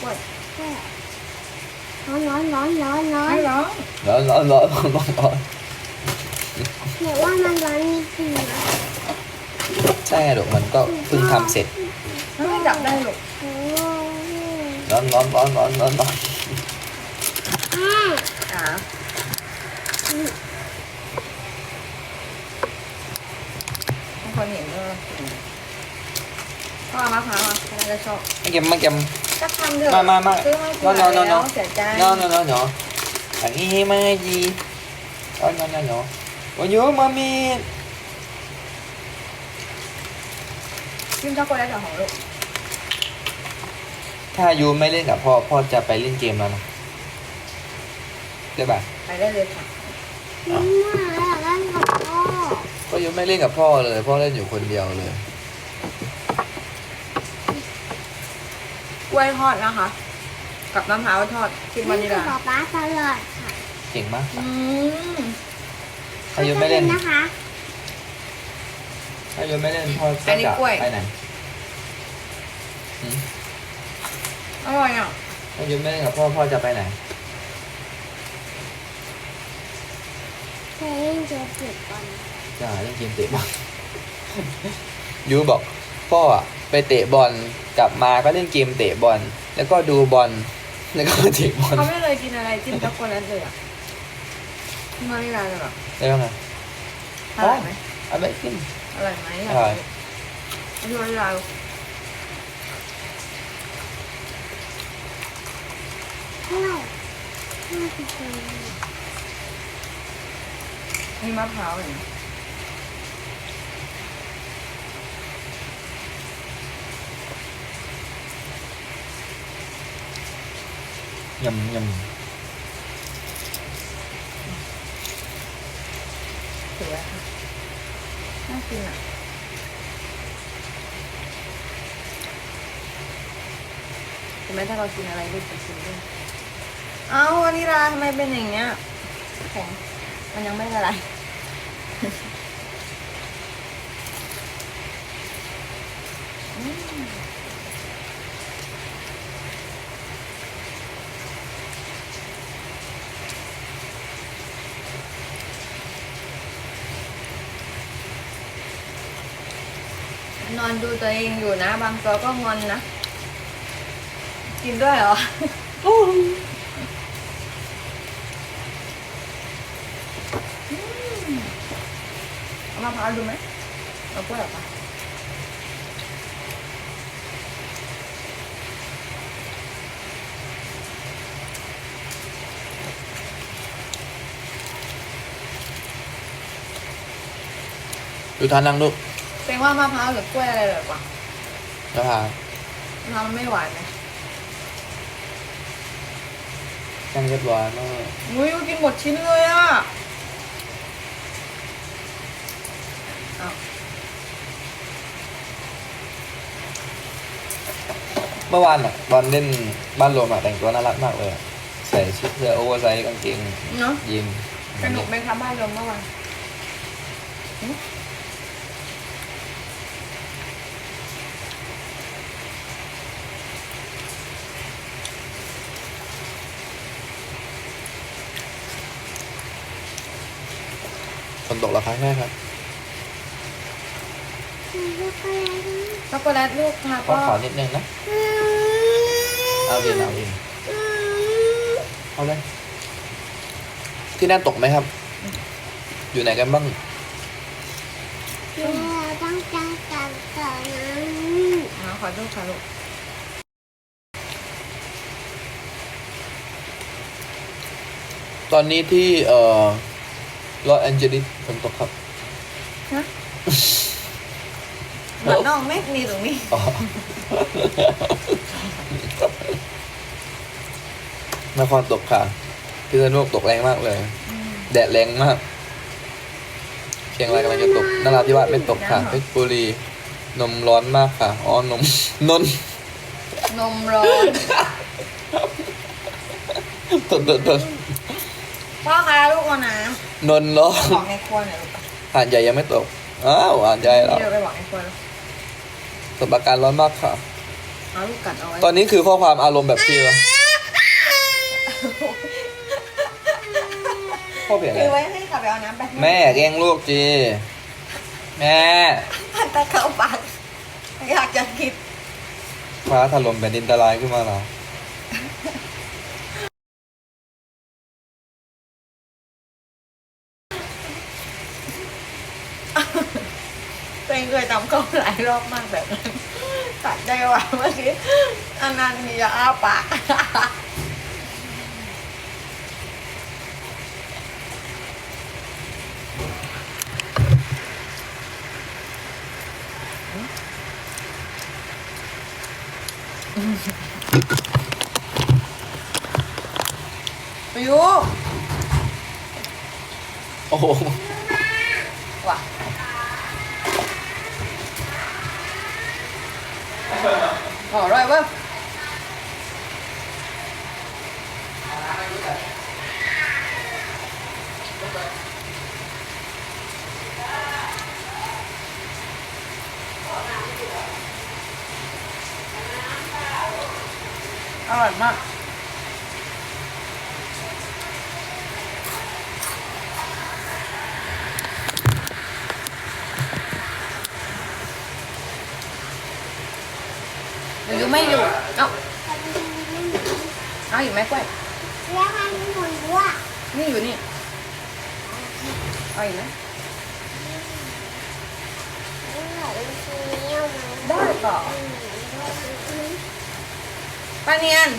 กล้วยร้อนร้อนร้อนร้อนร้อนไม่ร้องร้อนร้อนร้อนร้อนร้อนร้อนเดี๋ยวว่ามันร้อนนิดนึงนะใช่ไงลูกมันก็เพิ่งทำเสร็จไม่จับได้หรอกโอ้ร้อนร้อนร้อนร้อนร้อนร้อนอ่าอ่าบางคนเห็นก็พ่อเอามะพร้าวอะน่าจะชอบไม่เก็มไม่เก็ม ก็ทำเถอะมามามาซื้อไม่ถูก no, no, no, แล้ว no. เสียใจ no no no no อันนี้ไม่ดีอ๋อ no no no โอ้ยมามีกินช็อกโกแลตกับของลูกถ้ายูไม่เล่นกับพ่อ พ่อจะไปเล่นเกมแล้วนะได้ป่ะไปได้เลยค่ะน้ำหน้าอยากเล่นกับพ่อก็ยูไม่เล่นกับพ่อเลย พ่อเล่นอยู่คนเดียวเลย กล้วยทอดนะคะ กับมะพร้าวทอดกินวานินี่ลคือลาป๊าป๊าตลอดค่ะเก่งมากอืมถ้ายูไม่เล่นนะคะถ้ายูไม่เล่นพ่ออันนี้จะกล้วย ไปไหนหืมอร่อยอะถ้ายูไม่เล่นกับพ่อพ่อจะไปไหนเคยเล่นเจอจุดก่อน จะเล่นเกมเตะบอลยูบอกพ่ออะ ไปเตะบอลกลับมาก็เล่นเกมเตะบอลแล้วก็ดูบอลแล้วก็เตะบอลเขาไม่เลยกินอะไรจิ้มช็อกโกแลตเลยอะกินวานิลลาเลยเหรอแล้วไงอร่อยไหมเอาไปกินอร่อยไหมอร่อยกินวานิลลาลูกเท่าไหร่ห้าสิบเอ็ดมีมะพร้าวอย่าง ยำยถือไว้ค่ะน่ากินอะเห็นไหมถ้าเรากินอะไรลูกจะกินด้วยเอาวานิลลาทำไมเป็นอย่างเงี้ยแข็งมันยังไม่ละลาย อนดูตัวเองอยู่นะ บางตัวก็งอนนะ กินด้วยเหรอเอามะพร้าวดูไหมเอากล้วยเหรอปะดูทานนั่งลูก ว่ามะพร้าวหรือกล้วยอะไรเหรอกว่าแล้วพามะพร้าวมันไม่หวานไหมนั่งเรียบร้อยมากอุ้ยกินหมดชิ้นเลยอะเอาเมื่อวานอะตอนเล่นบ้านรวมอะแต่งตัวน่ารักมากเลยอะใส่ชุดเสื้อโอเวอร์ไซส์กางเกงเนาะยีนสนุกไหมคะบ้านลมเมื่อวาน นตกแล้วครับแม่ครับแล้วก็อะไรนะช็อกโกแลตลูกค่ะก็ก็ขอนิดนึงนะอืมเอาดินเอาดินอืมเอาเลยที่นั่นตกไหมครับ อยู่ไหนกันบ้างแม่ต้องจังกันก่อนนะอ่าขอโทษค่ะลูกตอนนี้ที่เอ่อ ลอสแอนเจลิสฝนตกครับ ฮะเหมือนน้องไม่มีตรงนี้ อ๋อนครตกค่ะพิษณุโลกตกแรงมากเลย แดดแรงมาก เชียงรายกำลังจะตกนราธิวาสไม่ตกค่ะเพชรบุรี นมร้อนมากค่ะ อ๋อ นม นนนมร้อนตดตดตดพ่อคะลูกเอาน้ นนร้อำนบอกในครัวหน่อยลูกหาดใหญ่ยังไม่ตก อ้าวหาดใหญ่แล้วเดี๋ยวไปบอกในครัวแล้วตกอาการร้อนมากค่ะ เอาลูกกัดเอาไว้ตอนนี้คือข้อความอารมณ์แบบฟีลพ่อเปลี่ยนอะคือไร ไว้ให้ขับไปเอาน้ำไปแม่แกล้งลูกจี แม่ตะเข้าปากอยากจะคิดฟ้าถล่มแผ่นดินทลายขึ้นมาเหร อตัวเคยทำเขาหลายรอบมากแบบนั้นตัดได้ว่าเมื่อกี้อันนั้นมีอ้าปากไปยูโอ้โหว่ะ อร่อยเว้ยอร่อยมาก เดี๋ยวยูไม่อยู่เอ้าเอาอยู่ไหมกล้วยแล้วมันหมุนด้วยนี่อยู่นี่เอาอยู่ไหมได้ต่อป้าเนียน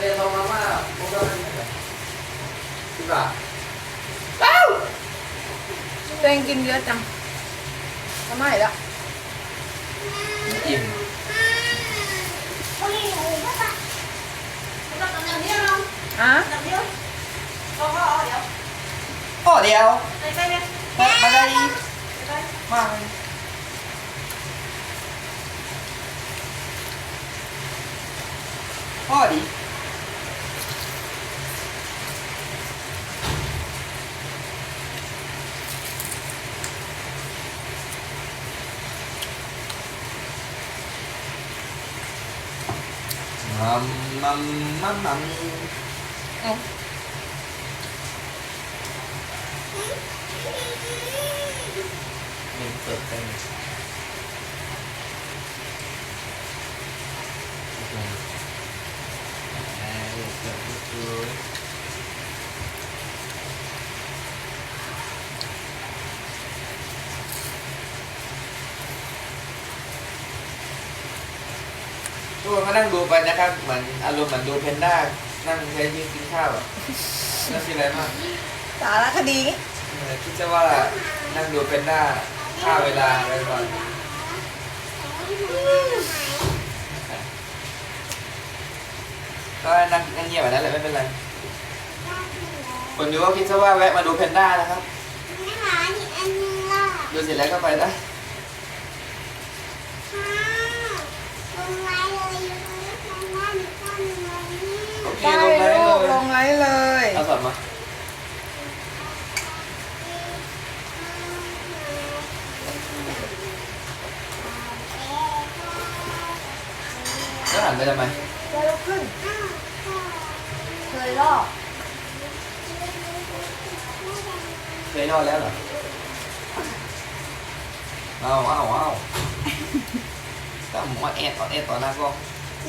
เรียนทองมาม่าพวกเราคุณป่ะ ตัวเองกินเยอะจังทำไมแล้วอิ่มอะพ่อเดียวมามาได้มาพ่อดิ มัมมัมมัมมัมเอา หนึ่งเปิดเต็มทุก คนก็นั่งดูไปนะครับเหมือนอารมณ์เหมือนดูเพนด้านั่งใช้ชีวิตกินข้าวอะนั่นคืออะไรมากสารคดีเออคิดจะว่านั่งดูเพนด้าฆ่าเวลาไปก่อนก็นั่งนั่งเงียบแบบนั้นแหละไม่เป็นไรคนดูก็คิดซะว่าแวะมาดูเพนด้านะครับ ดูเสร็จแล้วก็ไปได้ โอเค ได้ลงไปลูกเลลยงไลฟ์เลยเอาสอนมาแล้วหันไปทำไมได้ลุกขึ้น เคยรอบเคยรอดแล้วเหรอเอาเอาเอาต้องมอดแอดออดแอดต่อหน้ากล้อง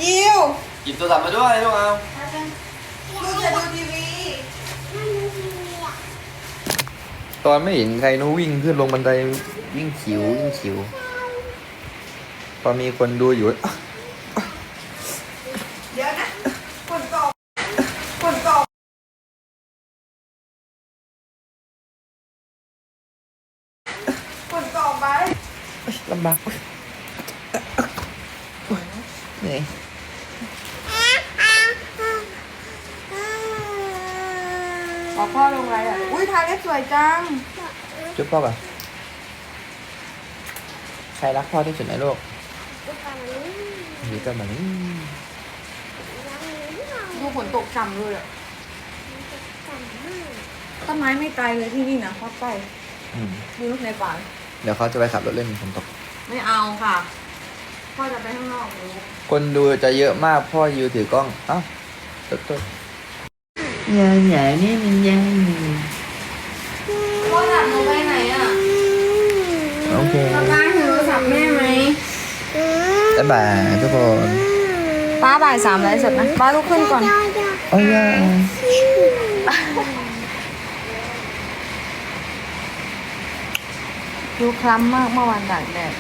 ยิวหยิบโทรศัพท์มาด้วยลูกเอา ลูกจะดูทีวีตอนไม่เห็นใครนู้วิ่งขึ้นลงบันไดวิ่งขิววิ่งขิว พอมีคนดูอยู่ เดี๋ยวนะฝนตกฝนตกฝนตกไปลำบากเหนื่อย อพ่อลงไรอะ อุ้ยทาเล็บสวยจัง จุ๊บพ่อก่อนใครรักพ่อที่สุดในโลกตุ๊กตามันนี่นี่ก็เหมือนยังไม่เอาดูฝนตกจำเลยอะจำมากต้นไม้ไม่ไกลเลยที่นี่นะเพราะใกล้อืมดูลูกในป่าเดี๋ยวเขาจะไปขับรถเล่นฝนตก ไม่เอาค่ะ พ่อจะไปข้างนอกหนูคนดูจะเยอะมากพ่อยูถือกล้องเอ้าตุ๊ดตุ๊ด ยังใหญ่นี่มันยังพ่ออยากหนูไปไหนอะโอเคป้าป้าถือโทรศัพท์แม่ไหมบ๊ายบายทุกคนป้าบ่ายสามไลฟ์สดนะป้าลุกขึ้นก่อนโอ้ยยดูคล้ำมากเมื่อวานตากแดด